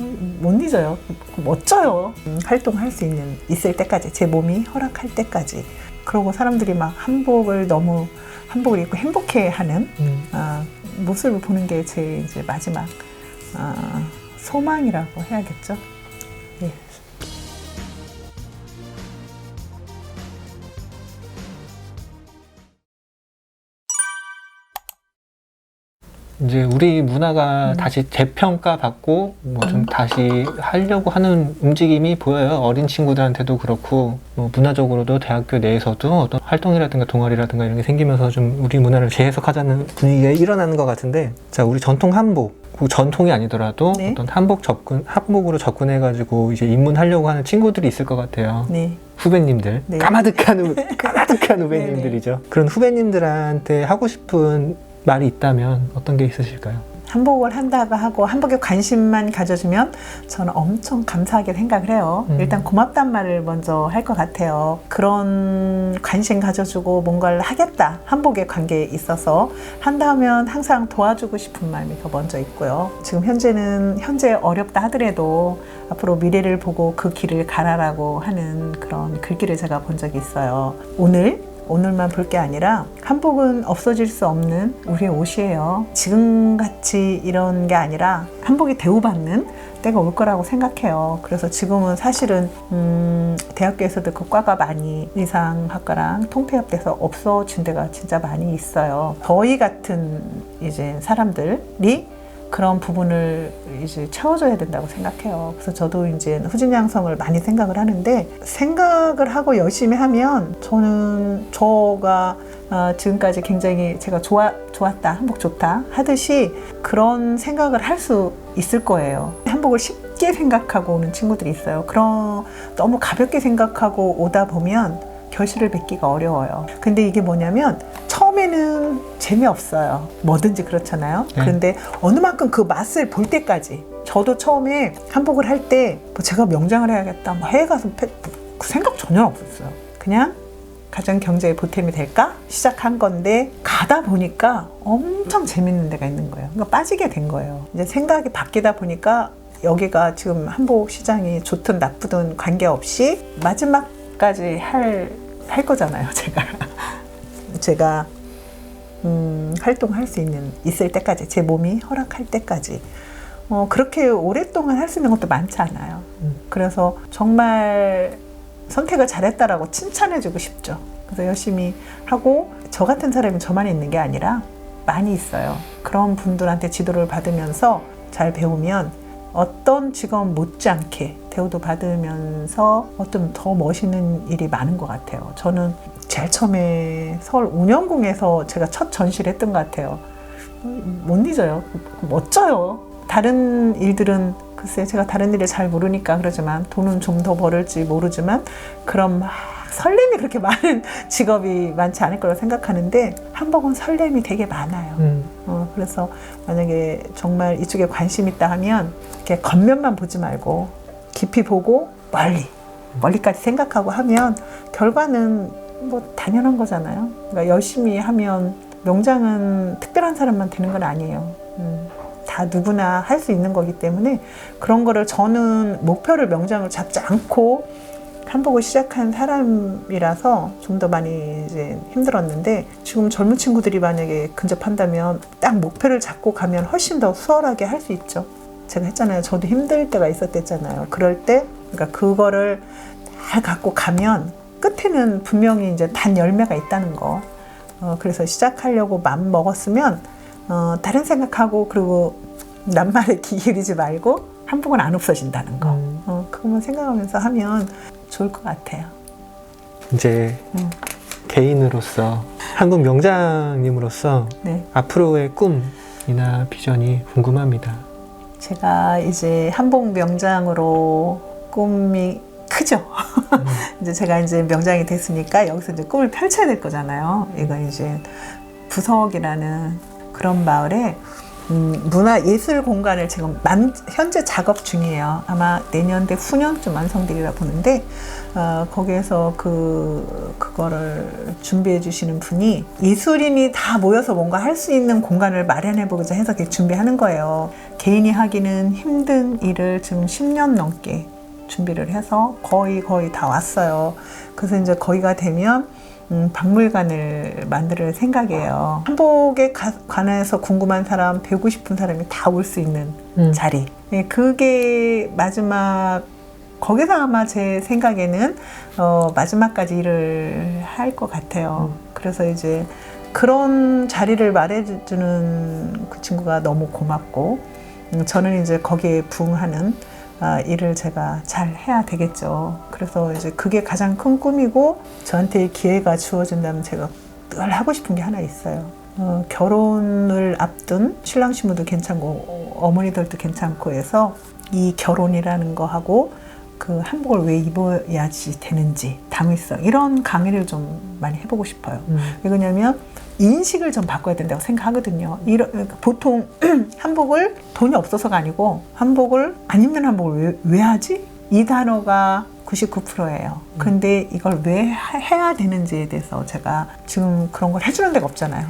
음, 못 잊어요. 멋져요. 음, 활동할 수 있는 있을 때까지 제 몸이 허락할 때까지. 그러고 사람들이 막 한복을 너무 한복을 입고 행복해하는 음. 아, 모습을 보는 게 제 이제 마지막 아, 소망이라고 해야겠죠. 이제 우리 문화가 음. 다시 재평가 받고 뭐 좀 다시 하려고 하는 움직임이 보여요. 어린 친구들한테도 그렇고 뭐 문화적으로도 대학교 내에서도 어떤 활동이라든가 동아리라든가 이런 게 생기면서 좀 우리 문화를 재해석하자는 분위기가 일어나는 것 같은데 자 우리 전통 한복 그 전통이 아니더라도 네. 어떤 한복 접근 한복으로 접근해 가지고 이제 입문하려고 하는 친구들이 있을 것 같아요. 네. 후배님들 네. 까마득한 후, 까마득한 후배님들이죠. 그런 후배님들한테 하고 싶은 말이 있다면 어떤 게 있으실까요? 한복을 한다고 하고 한복에 관심만 가져주면 저는 엄청 감사하게 생각을 해요. 음. 일단 고맙단 말을 먼저 할 것 같아요. 그런 관심 가져주고 뭔가를 하겠다. 한복에 관계에 있어서 한다면 항상 도와주고 싶은 마음이 더 먼저 있고요. 지금 현재는 현재 어렵다 하더라도 앞으로 미래를 보고 그 길을 가라라고 하는 그런 글귀를 제가 본 적이 있어요. 오늘 오늘만 볼 게 아니라 한복은 없어질 수 없는 우리의 옷이에요. 지금같이 이런 게 아니라 한복이 대우받는 때가 올 거라고 생각해요. 그래서 지금은 사실은 음, 대학교에서도 그 과가 많이 의상학과랑 통폐합돼서 없어진 데가 진짜 많이 있어요. 저희 같은 이제 사람들이 그런 부분을 이제 채워줘야 된다고 생각해요. 그래서 저도 이제 후진양성을 많이 생각을 하는데 생각을 하고 열심히 하면 저는 저가 어, 지금까지 굉장히 제가 좋아, 좋았다, 한복 좋다 하듯이 그런 생각을 할 수 있을 거예요. 한복을 쉽게 생각하고 오는 친구들이 있어요. 그런 너무 가볍게 생각하고 오다 보면 결실을 맺기가 어려워요. 근데 이게 뭐냐면 처음에는 재미없어요. 뭐든지 그렇잖아요. 네. 그런데 어느 만큼 그 맛을 볼 때까지 저도 처음에 한복을 할때뭐 제가 명장을 해야겠다. 뭐 해외 가서 패- 그 생각 전혀 없었어요. 그냥 가정 경제에 보탬이 될까 시작한 건데 가다 보니까 엄청 재밌는 데가 있는 거예요. 그러니까 빠지게 된 거예요. 이제 생각이 바뀌다 보니까 여기가 지금 한복 시장이 좋든 나쁘든 관계없이 마지막 까지 할, 할 거잖아요, 제가. 제가 음, 활동할 수 있는 있을 때까지 제 몸이 허락할 때까지 어, 그렇게 오랫동안 할 수 있는 것도 많지 않아요. 음. 그래서 정말 선택을 잘했다라고 칭찬해주고 싶죠. 그래서 열심히 하고 저 같은 사람이 저만 있는 게 아니라 많이 있어요. 그런 분들한테 지도를 받으면서 잘 배우면 어떤 직업 못지않게 대우도 받으면서 어떤 더 멋있는 일이 많은 것 같아요. 저는 제일 처음에 서울 운영궁에서 제가 첫 전시를 했던 것 같아요. 못 잊어요. 멋져요. 다른 일들은 글쎄 제가 다른 일을 잘 모르니까 그러지만 돈은 좀 더 벌을지 모르지만 그런 막 설렘이 그렇게 많은 직업이 많지 않을 거라고 생각하는데 한복은 설렘이 되게 많아요. 음, 어, 그래서 만약에 정말 이쪽에 관심 있다 하면 이렇게 겉면만 보지 말고 깊이 보고 멀리 멀리까지 생각하고 하면 결과는 뭐 당연한 거잖아요. 그러니까 열심히 하면 명장은 특별한 사람만 되는 건 아니에요. 음, 다 누구나 할 수 있는 거기 때문에 그런 거를 저는 목표를 명장을 잡지 않고 한복을 시작한 사람이라서 좀 더 많이 이제 힘들었는데 지금 젊은 친구들이 만약에 근접한다면 딱 목표를 잡고 가면 훨씬 더 수월하게 할 수 있죠. 제가 했잖아요. 저도 힘들 때가 있었댔잖아요. 그럴 때 그러니까 그거를 다 갖고 가면 끝에는 분명히 이제 단 열매가 있다는 거. 어, 그래서 시작하려고 맘 먹었으면 어, 다른 생각하고 그리고 남말에 기울이지 말고 한복은 안 없어진다는 거. 음. 어, 그것만 생각하면서 하면 좋을 것 같아요. 이제 음. 개인으로서 한국 명장님으로서 네. 앞으로의 꿈이나 비전이 궁금합니다. 제가 이제 한복 명장으로 꿈이 크죠. 음. 이제 제가 이제 명장이 됐으니까 여기서 이제 꿈을 펼쳐야 될 거잖아요. 이거 이제 부석이라는 그런 마을에 음, 문화 예술 공간을 지금 만, 현재 작업 중이에요. 아마 내년 대 후년쯤 완성되리라 보는데 어, 거기에서 그 그거를 준비해 주시는 분이 예술인이 다 모여서 뭔가 할 수 있는 공간을 마련해 보고자 해서 준비하는 거예요. 개인이 하기는 힘든 일을 지금 10년 넘게 준비를 해서 거의 거의 다 왔어요. 그래서 이제 거기가 되면 음, 박물관을 만들 생각이에요. 한복에 가- 관해서 궁금한 사람, 배우고 싶은 사람이 다 올 수 있는 음. 자리. 예, 그게 마지막 거기서 아마 제 생각에는 어, 마지막까지 일을 할 것 같아요. 그래서 이제 그런 자리를 말해주는 그 친구가 너무 고맙고 음, 저는 이제 거기에 부응하는 아, 일을 제가 잘 해야 되겠죠. 그래서 이제 그게 가장 큰 꿈이고 저한테 기회가 주어진다면 제가 늘 하고 싶은 게 하나 있어요. 어, 결혼을 앞둔 신랑 신부도 괜찮고 어, 어머니들도 괜찮고 해서 이 결혼이라는 거 하고 그 한복을 왜 입어야지 되는지 당위성 이런 강의를 좀 많이 해보고 싶어요. 음. 왜냐면 인식을 좀 바꿔야 된다고 생각하거든요. 이런 그러니까 보통 한복을 돈이 없어서가 아니고 한복을 안 입는 한복을 왜, 왜 하지? 이 단어가 99%예요. 근데 이걸 왜 하- 해야 되는지에 대해서 제가 지금 그런 걸 해주는 데가 없잖아요.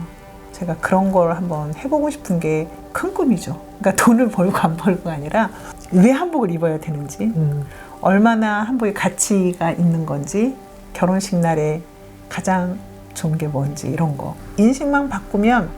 제가 그런 걸 한번 해보고 싶은 게 큰 꿈이죠. 그러니까 돈을 벌고 안 벌고가 아니라 왜 한복을 입어야 되는지, 음. 얼마나 한복의 가치가 있는 건지 결혼식 날에 가장 좋은 게 뭔지 이런 거 인식만 바꾸면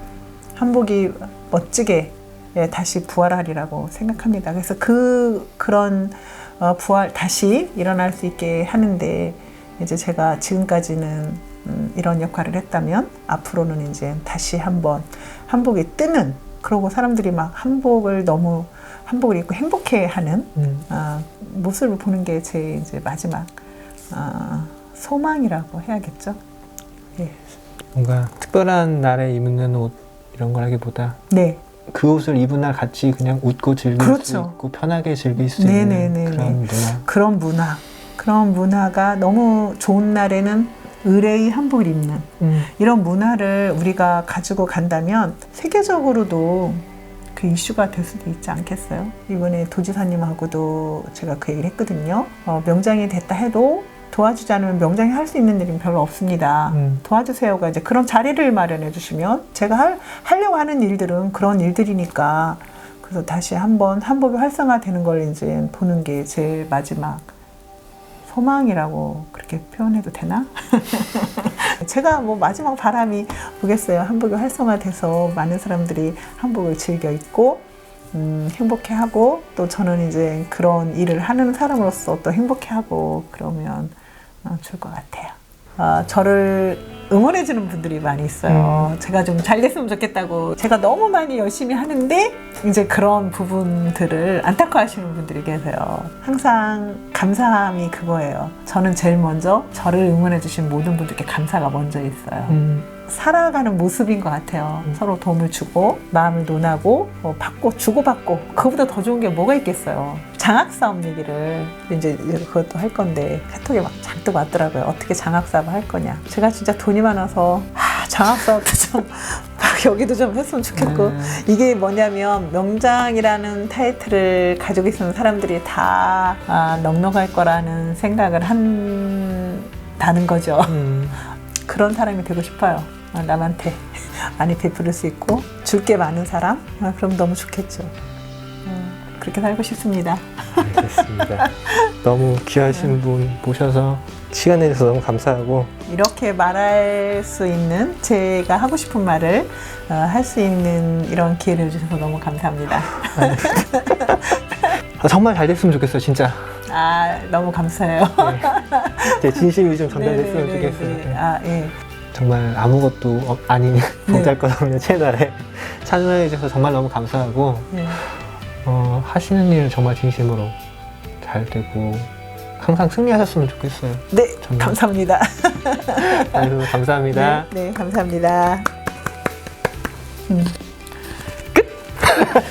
한복이 멋지게 예, 다시 부활하리라고 생각합니다. 그래서 그 그런 어, 부활 다시 일어날 수 있게 하는데 이제 제가 지금까지는 음, 이런 역할을 했다면 앞으로는 이제 다시 한번 한복이 뜨는 그러고 사람들이 막 한복을 너무 한복을 입고 행복해하는 음. 아, 모습을 보는 게 제 이제 마지막 아, 소망이라고 해야겠죠. 예. 뭔가 특별한 날에 입는 옷 이런 거라기보다 네, 그 옷을 입은 날 같이 그냥 웃고 즐길 수 그렇죠. 있고 편하게 즐길 수 있는 네네네네. 그런 문화. 그런 문화, 그런 문화가 너무 좋은 날에는 의뢰의 한복을 입는 음. 이런 문화를 우리가 가지고 간다면 세계적으로도 그 이슈가 될 수도 있지 않겠어요? 이번에 도지사님하고도 제가 그 얘기를 했거든요. 어, 명장이 됐다 해도 도와주지 않으면 명장이 할 수 있는 일은 별로 없습니다. 음. 도와주세요가 이제 그런 자리를 마련해 주시면 제가 할, 하려고 하는 일들은 그런 일들이니까 그래서 다시 한번 한복이 활성화되는 걸 이제 보는 게제 마지막 소망이라고 그렇게 표현해도 되나? 제가 뭐 마지막 바람이 보겠어요. 한복이 활성화돼서 많은 사람들이 한복을 즐겨 입고 음, 행복해하고 또 저는 이제 그런 일을 하는 사람으로서 또 행복해하고 그러면 어, 좋을 것 같아요. 어, 저를 응원해주는 분들이 많이 있어요. 제가 좀 잘 됐으면 좋겠다고. 제가 너무 많이 열심히 하는데, 이제 그런 부분들을 안타까워하시는 분들이 계세요. 항상 감사함이 그거예요. 저는 제일 먼저 저를 응원해주신 모든 분들께 감사가 먼저 있어요. 음. 살아가는 모습인 것 같아요. 서로 도움을 주고 마음을 논하고 뭐 받고 주고받고 그거보다 더 좋은 게 뭐가 있겠어요. 장학 사업 얘기를 이제 그것도 할 건데 카톡에 막 잔뜩 왔더라고요. 어떻게 장학 사업을 할 거냐. 제가 진짜 돈이 많아서 하, 장학 사업도 좀 막 여기도 좀 했으면 좋겠고 음. 이게 뭐냐면 명장이라는 타이틀을 가지고 있는 사람들이 다 아, 넉넉할 거라는 생각을 한다는 거죠. 음. 그런 사람이 되고 싶어요. 어, 남한테 많이 베풀을 수 있고 줄 게 많은 사람? 아, 그럼 너무 좋겠죠. 어, 그렇게 살고 싶습니다. 알겠습니다. 너무 귀하신 분 모셔서 시간 내주셔서 너무 감사하고 이렇게 말할 수 있는 제가 하고 싶은 말을 어, 할수 있는 이런 기회를 주셔서 너무 감사합니다. 아, 정말 잘 됐으면 좋겠어요, 진짜. 아 너무 감사해요. 제 진심이 좀 전달됐으면. 좋겠어요. 네. 아 예. 정말 아무것도 어- 아닌 네. 보잘것 없는 채널에 참여해 주셔서 정말 너무 감사하고 네. 어, 하시는 일 정말 진심으로 잘 되고 항상 승리하셨으면 좋겠어요. 네, 정말. 감사합니다. 그래서 감사합니다. 네, 네 감사합니다. 음. 끝.